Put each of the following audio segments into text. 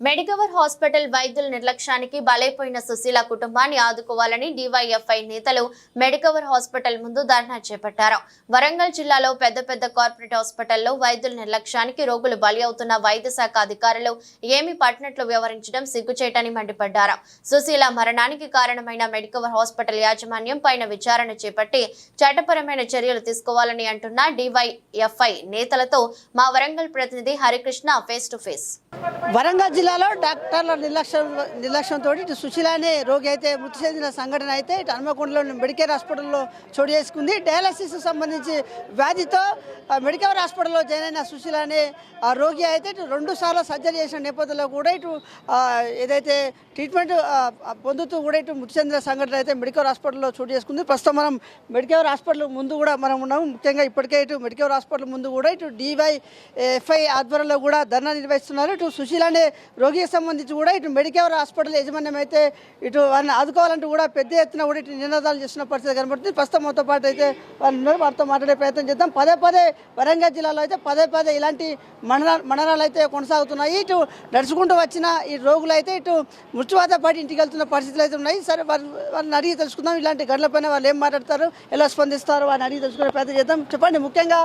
Medicover hospital వైద్యుల నిర్లక్ష్యానికి బలైపోయిన సుశీల కుటుంబాన్ని ఆదుకోవాలని డివైఎఫ్ఐ నేతలు మెడికవర్ హాస్పిటల్ ముందు ధర్నా చేపట్టారు. వరంగల్ జిల్లాలో పెద్ద పెద్ద కార్పొరేట్ హాస్పిటల్లో వైద్యుల నిర్లక్ష్యానికి రోగులు బలి అవుతున్న వైద్య శాఖ అధికారులు ఏమి పట్టినట్లు వ్యవహరించడం సిగ్గుచేటని మండిపడ్డారు. సుశీల మరణానికి కారణమైన మెడికవర్ హాస్పిటల్ యాజమాన్యం పైన విచారణ చేపట్టి చట్టపరమైన చర్యలు తీసుకోవాలని అంటున్న డివైఎఫ్ఐ నేతలతో మా వరంగల్ ప్రతినిధి Harikrishna face to face Warangal జిల్లాలో డాక్టర్ల నిర్లక్ష్యం నిర్లక్ష్యంతో ఇటు సుశీల అనే రోగి అయితే మృతి చెందిన సంఘటన అయితే ఇటు హనుమకొండలోని మెడికేర్ హాస్పిటల్లో చోటు చేసుకుంది. డయాలసిస్ సంబంధించి వ్యాధితో మెడికేర్ హాస్పిటల్లో జాయిన్ అయిన సుశీల అనే ఆ రోగి అయితే ఇటు రెండు సార్లు సర్జరీ చేసిన నేపథ్యంలో కూడా ఇటు ఏదైతే ట్రీట్మెంట్ పొందుతూ కూడా ఇటు మృతి చెందిన సంఘటన అయితే మెడికేర్ హాస్పిటల్లో చోటు చేసుకుంది. ప్రస్తుతం మనం మెడికేర్ హాస్పిటల్ ముందు కూడా మనం ఉన్నాము. ముఖ్యంగా ఇప్పటికే ఇటు మెడికేర్ హాస్పిటల్ ముందు కూడా ఇటు డివై ఎఫ్ఐ ఆధ్వర్యంలో కూడా ధర్నా నిర్వహిస్తున్నారు. ఇటు సుశీల అనే రోగికి సంబంధించి కూడా ఇటు మెడికేవర్ హాస్పిటల్ యాజమాన్యం అయితే ఇటు వారిని ఆదుకోవాలంటూ కూడా పెద్ద ఎత్తున కూడా ఇటు నినాదాలు చేస్తున్న పరిస్థితి కనబడుతుంది. ప్రస్తుతం మాతో పాటు అయితే వారిని వారితో మాట్లాడే ప్రయత్నం చేద్దాం. పదే పదే వరంగల్ జిల్లాలో అయితే పదే పదే ఇలాంటి మండల మరణాలు అయితే కొనసాగుతున్నాయి. ఇటు నడుచుకుంటూ వచ్చిన ఈ రోగులు అయితే ఇటు మృత్యువాత పడి ఇంటికి వెళ్తున్న పరిస్థితులు అయితే ఉన్నాయి. సరే వారు వారిని అడిగి తెలుసుకుందాం. ఇలాంటి గంటలపైన వాళ్ళు ఏం మాట్లాడతారు ఎలా స్పందిస్తారు వారిని అడిగి తెలుసుకునే ప్రయత్నం చేద్దాం. చెప్పండి ముఖ్యంగా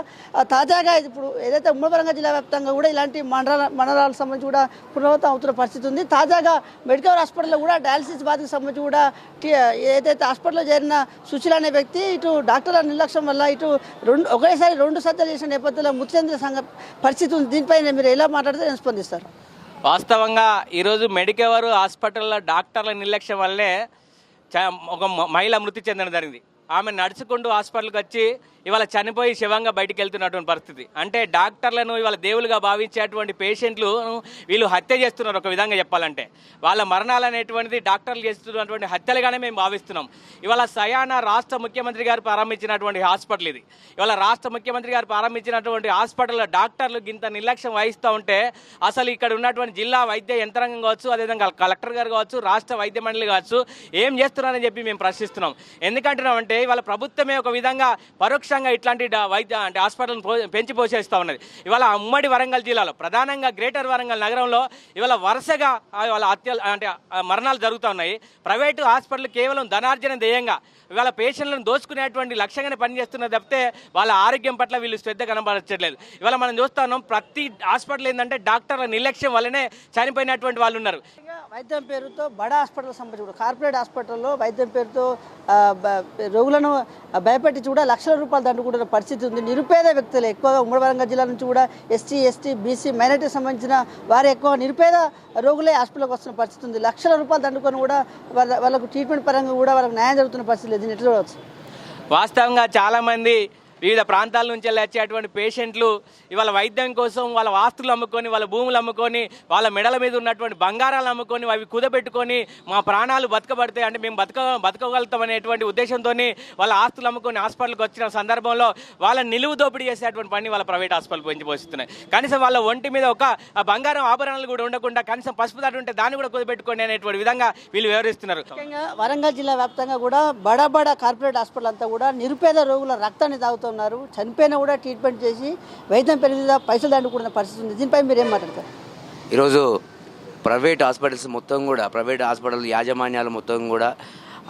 తాజాగా ఇప్పుడు ఏదైతే ఉమ్మడి వరంగల్ జిల్లా వ్యాప్తంగా కూడా ఇలాంటి మండల మండలాలకు సంబంధించి కూడా పునరావృతం అవుతున్న పరిస్థితి ఉంది. తాజాగా మెడికల్ హాస్పిటల్లో కూడా డయాలసిస్ బాధకు సంబంధించి కూడా ఏదైతే హాస్పిటల్లో చేరిన సుశీల అనే వ్యక్తి ఇటు డాక్టర్ల నిర్లక్ష్యం వల్ల ఇటు రెండు ఒకేసారి రెండు సర్జరీ చేసిన నేపథ్యంలో మృతి చెందిన సంఘ పరిస్థితి ఉంది. దీనిపై మీరు ఎలా మాట్లాడితే నేను స్పందిస్తారు వాస్తవంగా ఈరోజు మెడికవర్ హాస్పిటల్లో డాక్టర్ల నిర్లక్ష్యం వల్లే ఒక మహిళ మృతి చెందడం జరిగింది. ఆమె నడుచుకుంటూ హాస్పిటల్కి వచ్చి ఇవాళ చనిపోయి శివంగా బయటికి వెళ్తున్నటువంటి పరిస్థితి. అంటే డాక్టర్లను ఇవాళ దేవులుగా భావించేటువంటి పేషెంట్లు వీళ్ళు హత్య చేస్తున్నారు ఒక విధంగా చెప్పాలంటే. వాళ్ళ మరణాలు అనేటువంటిది డాక్టర్లు చేస్తున్నటువంటి హత్యలుగానే మేము భావిస్తున్నాం. ఇవాళ సయానా రాష్ట్ర ముఖ్యమంత్రి గారు ప్రారంభించినటువంటి హాస్పిటల్ ఇది. ఇవాళ రాష్ట్ర ముఖ్యమంత్రి గారు ప్రారంభించినటువంటి హాస్పిటల్లో డాక్టర్లు ఇంత నిర్లక్ష్యం వహిస్తూ ఉంటే అసలు ఇక్కడ ఉన్నటువంటి జిల్లా వైద్య యంత్రాంగం కావచ్చు అదేవిధంగా కలెక్టర్ గారు కావచ్చు రాష్ట్ర వైద్య మండలి కావచ్చు ఏం చేస్తున్నారని చెప్పి మేము ప్రశ్నిస్తున్నాం. ఎందుకంటున్నామంటే ఇవాళ ప్రభుత్వమే ఒక విధంగా పరోక్ష పరోక్షంగా ఇట్లాంటి వైద్య అంటే హాస్పిటల్ పెంచి పోసేస్తూ ఉన్నది. ఇవాళ ఉమ్మడి వరంగల్ జిల్లాలో ప్రధానంగా గ్రేటర్ వరంగల్ నగరంలో ఇవాళ వరుసగా ఇవాళ హత్య అంటే మరణాలు జరుగుతూ ఉన్నాయి. ప్రైవేటు హాస్పిటల్ కేవలం ధనార్జన ధ్యేయంగా ఇవాళ పేషెంట్లను దోచుకునేటువంటి లక్ష్యంగానే పనిచేస్తున్నది తప్పితే వాళ్ళ ఆరోగ్యం పట్ల వీళ్ళు శ్రద్ధ కనబరచట్లేదు. ఇవాళ మనం చూస్తా ప్రతి హాస్పిటల్ ఏంటంటే డాక్టర్ల నిర్లక్ష్యం వల్లనే చనిపోయినటువంటి వాళ్ళు ఉన్నారు. వైద్యం పేరుతో బడా హాస్పిటల్ సంబంధించి కూడా కార్పొరేట్ హాస్పిటల్లో వైద్యం పేరుతో బ- రోగులను భయపెట్టి కూడా లక్షల రూపాయలు దండుకుంటున్న పరిస్థితి ఉంది. నిరుపేద వ్యక్తులు ఎక్కువగా ఉమ్మడి వరంగల్ జిల్లా నుంచి కూడా ఎస్టీ ఎస్టీ బీసీ మైనార్టీకి సంబంధించిన వారు ఎక్కువ నిరుపేద రోగులే హాస్పిటల్కి వస్తున్న పరిస్థితి ఉంది. లక్షల రూపాయలు దండుకొని కూడా వాళ్ళ వాళ్ళకు ట్రీట్మెంట్ పరంగా కూడా వాళ్ళకి న్యాయం జరుగుతున్న పరిస్థితి లేదు. ఎట్లా చూడవచ్చు? వాస్తవంగా చాలామంది వివిధ ప్రాంతాల నుంచి వచ్చేటువంటి పేషెంట్లు ఇవాళ వైద్యం కోసం వాళ్ళ ఆస్తులు అమ్ముకొని వాళ్ళ భూములు అమ్ముకొని వాళ్ళ మెడల మీద ఉన్నటువంటి బంగారాలు అమ్ముకొని అవి కుదబెట్టుకొని మా ప్రాణాలు బతకబడితే అంటే మేము బతక బతకగలుగుతాం అనేటువంటి ఉద్దేశంతో వాళ్ళ ఆస్తులు అమ్ముకొని హాస్పిటల్కి వచ్చిన సందర్భంలో వాళ్ళ నిలువు దోపిడీ చేసేటువంటి పని వాళ్ళ ప్రైవేట్ హాస్పిటల్ పెంచి పోషిస్తున్నాయి. కనీసం వాళ్ళ ఒంటి మీద ఒక బంగారం ఆభరణాలు కూడా ఉండకుండా కనీసం పసుపు దాటి ఉంటే దాన్ని కూడా కుదబెట్టుకొని అనేటువంటి విధంగా వీళ్ళు వివరిస్తున్నారు. వరంగల్ జిల్లా వ్యాప్తంగా కూడా బడబడ కార్పొరేట్ హాస్పిటల్ అంతా కూడా నిరుపేద రోగుల రక్తాన్ని తాగుతున్నారు చనిపోయినా కూడా ట్రీట్మెంట్ చేసి వైద్యం పెరిగిన పైసలు దండుకున్న పరిస్థితి ఉంది. దీనిపై మీరు ఏం మాట్లాడతారు? ఈరోజు ప్రైవేట్ హాస్పిటల్స్ మొత్తం కూడా ప్రైవేట్ హాస్పిటల్ యాజమాన్యాలు మొత్తం కూడా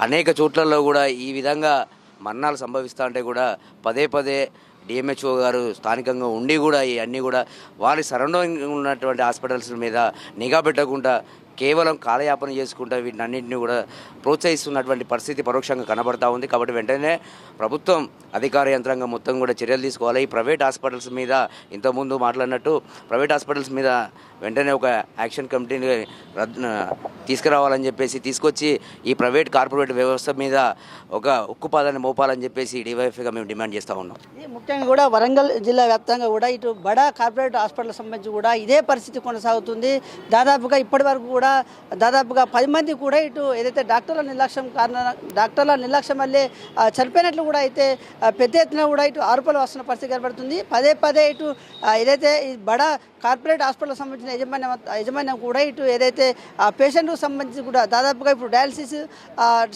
అనేక చోట్లలో కూడా ఈ విధంగా మరణాలు సంభవిస్తూ ఉంటే కూడా పదే పదే డిఎంహెచ్ఓ గారు స్థానికంగా ఉండి కూడా ఇవన్నీ కూడా వారి సరౌండింగ్ ఉన్నటువంటి హాస్పిటల్స్ మీద నిఘా పెట్టకుండా కేవలం కాలయాపన చేసుకుంటూ వీటినన్నింటినీ కూడా ప్రోత్సహిస్తున్నటువంటి పరిస్థితి పరోక్షంగా కనబడతా ఉంది. కాబట్టి వెంటనే ప్రభుత్వం అధికార యంత్రాంగం మొత్తం కూడా చర్యలు తీసుకోవాలి. ఈ ప్రైవేట్ హాస్పిటల్స్ మీద ఇంతకుముందు మాట్లాడినట్టు ప్రైవేట్ హాస్పిటల్స్ మీద వెంటనే ఒక యాక్షన్ కమిటీని రద్దు తీసుకురావాలని చెప్పేసి తీసుకొచ్చి ఈ ప్రైవేట్ కార్పొరేట్ వ్యవస్థ మీద ఒక ఉక్కుపాదాన్ని మోపాలని చెప్పేసి డివైఎఫ్గా మేము డిమాండ్ చేస్తూ ఉన్నాం. ముఖ్యంగా కూడా వరంగల్ జిల్లా వ్యాప్తంగా కూడా ఇటు బడా కార్పొరేట్ హాస్పిటల్ సంబంధించి కూడా ఇదే పరిస్థితి కొనసాగుతుంది. దాదాపుగా ఇప్పటి వరకు కూడా దాదాపుగా పది మంది కూడా ఇటు ఏదైతే డాక్టర్ల నిర్లక్ష్యం కారణం డాక్టర్ల నిర్లక్ష్యం వల్లే చనిపోయినట్లు కూడా అయితే పెద్ద ఎత్తున కూడా ఇటు ఆరోపణలు వస్తున్న పరిస్థితి కనబడుతుంది. పదే పదే ఇటు ఏదైతే ఈ బడా కార్పొరేట్ హాస్పిటల్ సంబంధించిన యజమాన్యం యజమాన్యం కూడా ఇటు ఏదైతే ఆ పేషెంట్కు సంబంధించి కూడా దాదాపుగా ఇప్పుడు డయాలసిస్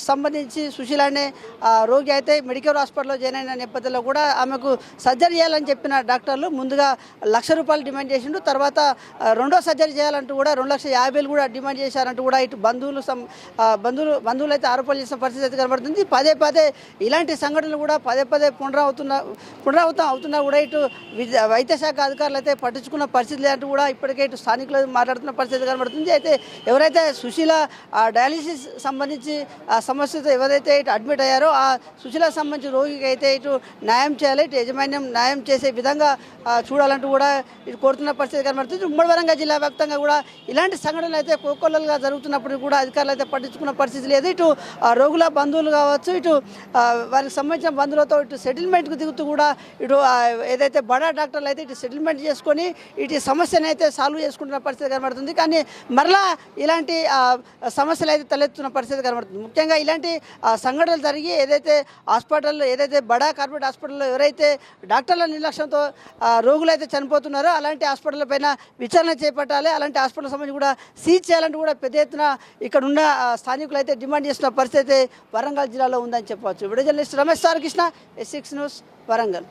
సంబంధించి సుశీల అనే రోగి అయితే మెడికల్ హాస్పిటల్లో జాయిన్ అయిన నేపథ్యంలో కూడా ఆమెకు సర్జరీ చేయాలని చెప్పిన డాక్టర్లు ముందుగా లక్ష రూపాయలు డిమాండ్ చేసిండు. తర్వాత రెండో సర్జరీ చేయాలంటూ కూడా రెండు లక్షల యాభై కూడా డిమాండ్ చేశారంటూ కూడా ఇటు బంధువులు బంధువులు బంధువులు అయితే ఆరోపణలు చేసిన పరిస్థితి అయితే కనబడుతుంది. పదే పదే ఇలాంటి సంఘటనలు కూడా పదే పదే పునరావుతున్న పునరావృతం అవుతున్నా కూడా ఇటు విద్య వైద్య శాఖ అధికారులు అయితే పట్టించుకున్న పరిస్థితి లేదంటూ కూడా ఇప్పటికే ఇటు స్థానికులు మాట్లాడుతున్న పరిస్థితి కనబడుతుంది. అయితే ఎవరైతే సుశీల ఆ డయాలిసిస్ సంబంధించి ఆ సమస్యతో ఎవరైతే ఇటు అడ్మిట్ అయ్యారో ఆ సుశీల సంబంధించిన రోగికి అయితే ఇటు న్యాయం చేయాలి ఇటు యాజమాన్యం న్యాయం చేసే విధంగా చూడాలంటూ కూడా ఇటు కోరుతున్న పరిస్థితి కనబడుతుంది. ఉమ్మడి వరంగల్ జిల్లా వ్యాప్తంగా కూడా ఇలాంటి సంఘటనలు అయితే కోకొల్లలుగా జరుగుతున్నప్పుడు కూడా అధికారులు అయితే పట్టించుకున్న పరిస్థితి లేదు. ఇటు ఆ, రోగుల బంధువులు కావచ్చు ఇటు వారికి సంబంధించిన బంధువులతో ఇటు సెటిల్మెంట్కి దిగుతూ కూడా ఇటు ఏదైతే బడా డాక్టర్లు అయితే ఇటు సెటిల్మెంట్ చేసుకొని ఇటు సమస్యను అయితే సాల్వ్ చేసుకుంటున్న పరిస్థితి కనబడుతుంది. కానీ మరలా ఇలాంటి సమస్యలు అయితే తలెత్తున్న పరిస్థితి కనబడుతుంది. ముఖ్యంగా ఇలాంటి సంఘటనలు జరిగి ఏదైతే హాస్పిటల్లో ఏదైతే బడా కార్పొరేట్ హాస్పిటల్లో ఎవరైతే డాక్టర్ల నిర్లక్ష్యంతో రోగులు అయితే చనిపోతున్నారో అలాంటి హాస్పిటల్ పైన విచారణ చేపట్టాలి. అలాంటి హాస్పిటల్ సంబంధించి కూడా సీజ్ చేయాలంటూ కూడా పెద్ద ఎత్తున ఇక్కడ ఉన్న స్థానికులు అయితే డిమాండ్ చేసిన పరిస్థితి అయితే వరంగల్ జిల్లాలో ఉందని చెప్పవచ్చు. విడుదల Ramesh sir Krishna S six news Warangal.